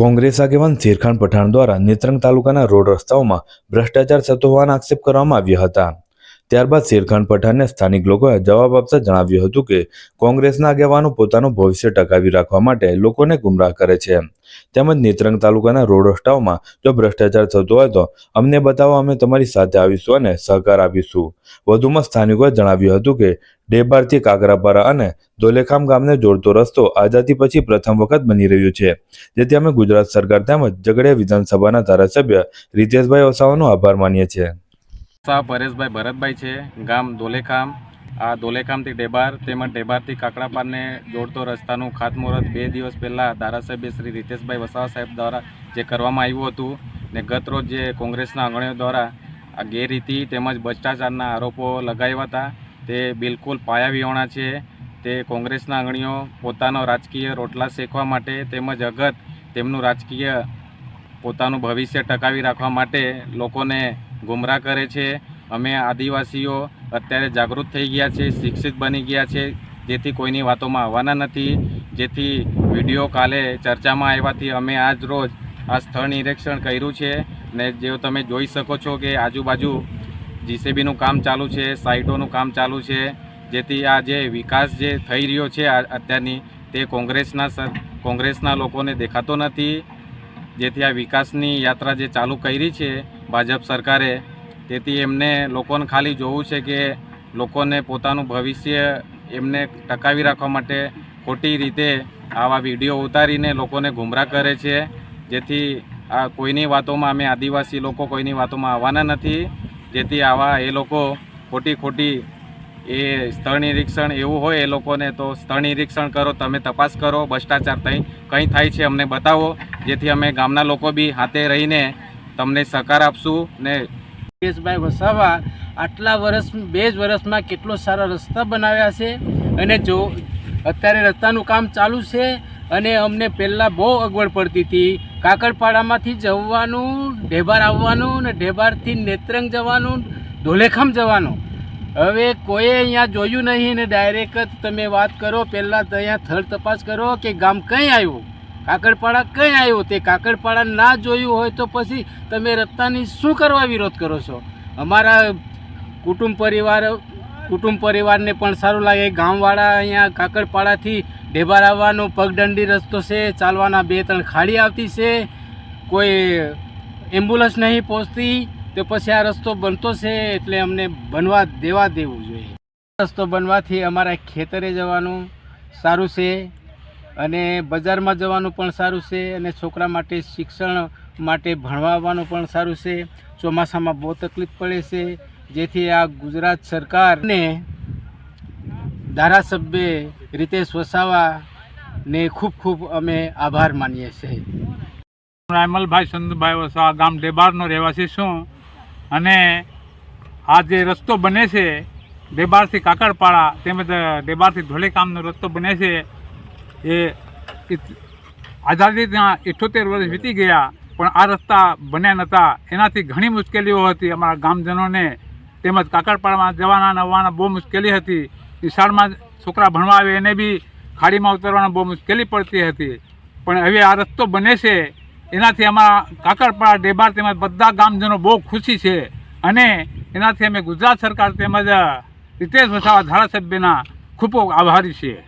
કોંગ્રેસ આગેવાન શેરખાન પઠાણ દ્વારા નેત્રંગ તાલુકાના રોડ રસ્તાઓમાં ભ્રષ્ટાચાર થતો હોવાના આક્ષેપ કરવામાં આવ્યા હતા. ત્યારબાદ શેરખાન પઠાણને સ્થાનિક લોકોએ જવાબ આપતા જણાવ્યું હતું કે કોંગ્રેસના આગેવાનો પોતાનું ભવિષ્ય ટકાવી રાખવા માટે લોકોને ગુમરાહ કરે છે. તેમજ નેત્રંગ તાલુકાના રોડ રસ્તાઓમાં જો ભ્રષ્ટાચાર થતો હોય તો અમને બતાવો, અમે તમારી સાથે આવીશું અને સહકાર આપીશું. વધુમાં સ્થાનિકોએ જણાવ્યું હતું કે ડેબારથી કાગરાપારા અને દોલેખામ ગામને જોડતો રસ્તો આઝાદી પછી પ્રથમ વખત બની રહ્યો છે. જેથી અમે ગુજરાત સરકાર તેમજ ઝઘડિયા વિધાનસભાના ધારાસભ્ય રીતેશભાઈ વસાવાનો આભાર માનીએ છીએ. શાહ પરેશભાઈ ભરતભાઈ છે, ગામ દોલેખામ. આ દોલેખામથી ડેબાર તેમજ ડેબારથી કાકડાપારને જોડતો રસ્તાનું ખાતમુહૂર્ત બે દિવસ પહેલાં ધારાસભ્ય શ્રી રીતેશભાઈ વસાવા સાહેબ દ્વારા જે કરવામાં આવ્યું હતું ને ગતરોજ જે કોંગ્રેસના આંગણીઓ દ્વારા આ ગેરરીતિ તેમજ ભ્રષ્ટાચારના આરોપો લગાવ્યા હતા, તે બિલકુલ પાયાવિહોણા છે. તે કોંગ્રેસના આંગણીઓ પોતાનો રાજકીય રોટલા શેકવા માટે તેમજ અગત તેમનું રાજકીય પોતાનું ભવિષ્ય ટકાવી રાખવા માટે લોકોને ગુમરાહ કરે છે. અમે આદિવાસીઓ અત્યારે જાગૃત થઈ ગયા છે, શિક્ષિત બની ગયા છે. જેથી કોઈની વાતોમાં આવવાના નથી. જેથી વીડિયો કાલે ચર્ચામાં આવ્યાથી અમે આજ રોજ આ સ્થળ નિરીક્ષણ કર્યું છે. ને જેઓ તમે જોઈ શકો છો કે આજુબાજુ જીસીબીનું કામ ચાલુ છે, સાઇટોનું કામ ચાલુ છે. જેથી આ જે વિકાસ જે થઈ રહ્યો છે અત્યારની તે કોંગ્રેસના કોંગ્રેસના લોકોને દેખાતો નથી. જેથી આ વિકાસની યાત્રા જે ચાલુ કરી છે ભાજપ સરકારે. તેથી એમને લોકોને ખાલી જોવું છે કે લોકોને પોતાનું ભવિષ્ય એમને ટકાવી રાખવા માટે ખોટી રીતે આવા વીડિયો ઉતારીને લોકોને ગુમરાહ કરે છે. જેથી આ કોઈની વાતોમાં અમે આદિવાસી લોકો કોઈની વાતોમાં આવવાના નથી. જેથી આવા એ લોકો ખોટી ખોટી એ સ્થળ નિરીક્ષણ એવું હોય એ લોકોને તો સ્થળ નિરીક્ષણ કરો, તમે તપાસ કરો, ભ્રષ્ટાચાર થઈ કંઈ થાય છે અમને બતાવો. જેથી અમે ગામના લોકો બી હાથે રહીને તમને સહકાર આપશું ને મુકેશભાઈ વસાવા આટલા વર્ષ, બે જ વર્ષમાં કેટલો સારા રસ્તા બનાવ્યા છે અને જો અત્યારે રસ્તાનું કામ ચાલુ છે અને અમને પહેલાં બહુ અગવડ પડતી હતી. કાકડપાડામાંથી જવાનું, ઢેબાર આવવાનું ને ઢેબારથી નેત્રંગ જવાનું, ધોલેખામ જવાનું. હવે કોઈએ અહીંયા જોયું નહીં ને ડાયરેક્ટ તમે વાત કરો, પહેલાં અહીંયા થર્ડ તપાસ કરો કે ગામ કંઈ આવ્યું? કાકડપાડા કઈ આવ્યું? તે કાકડપાડા ના જોયું હોય તો પછી તમે રસ્તાની શું કરવા વિરોધ કરો છો? અમારા કુટુંબ પરિવાર, કુટુંબ પરિવારને પણ સારું લાગે. ગામવાળા અહીંયા કાકડપાડાથી ઢેબાર આવવાનો પગદંડી રસ્તો છે, ચાલવાના બે ત્રણ ખાડી આવતી છે. કોઈ એમ્બ્યુલન્સ નહીં પહોંચતી, તો પછી આ રસ્તો બનતો છે એટલે અમને બનવા દેવા દેવું જોઈએ. રસ્તો બનવાથી અમારા ખેતરે જવાનું સારું છે. અને બજારમાં જવાનું પણ સારું છે અને છોકરા માટે શિક્ષણ માટે ભણવાનું પણ સારું છે. ચોમાસામાં બહુ તકલીફ પડે છે. જેથી આ ગુજરાત સરકારને ધારાસભ્ય રીતેશ વસાવાને ખૂબ ખૂબ અમે આભાર માનીએ છીએ. રાયમલભાઈ સંતભાઈ વસાવા ગામ ડેબારનો રહેવાસી છું અને આ જે રસ્તો બને છે ડેબારથી કાકડપાડા તેમજ ડેબારથી ધોલેકામનો રસ્તો બને છે એ આઝાદી ત્યાં ઇઠ્ઠોતેર વર્ષ વીતી ગયા, પણ આ રસ્તા બન્યા નહોતા એનાથી ઘણી મુશ્કેલીઓ હતી અમારા ગામજનોને. તેમજ કાકડપાડામાં જવાના આવવાના બહુ મુશ્કેલી હતી. નિશાળમાં છોકરા ભણવા આવે એને બી ખાડીમાં ઉતરવાની બહુ મુશ્કેલી પડતી હતી. પણ હવે આ રસ્તો બને છે. એનાથી અમારા કાકડપાડા, ડેબાર તેમજ બધા ગામજનો બહુ ખુશી છે. અને એનાથી અમે ગુજરાત સરકાર તેમજ રીતેશ વસાવા ધારાસભ્યના ખૂબ આભારી છીએ.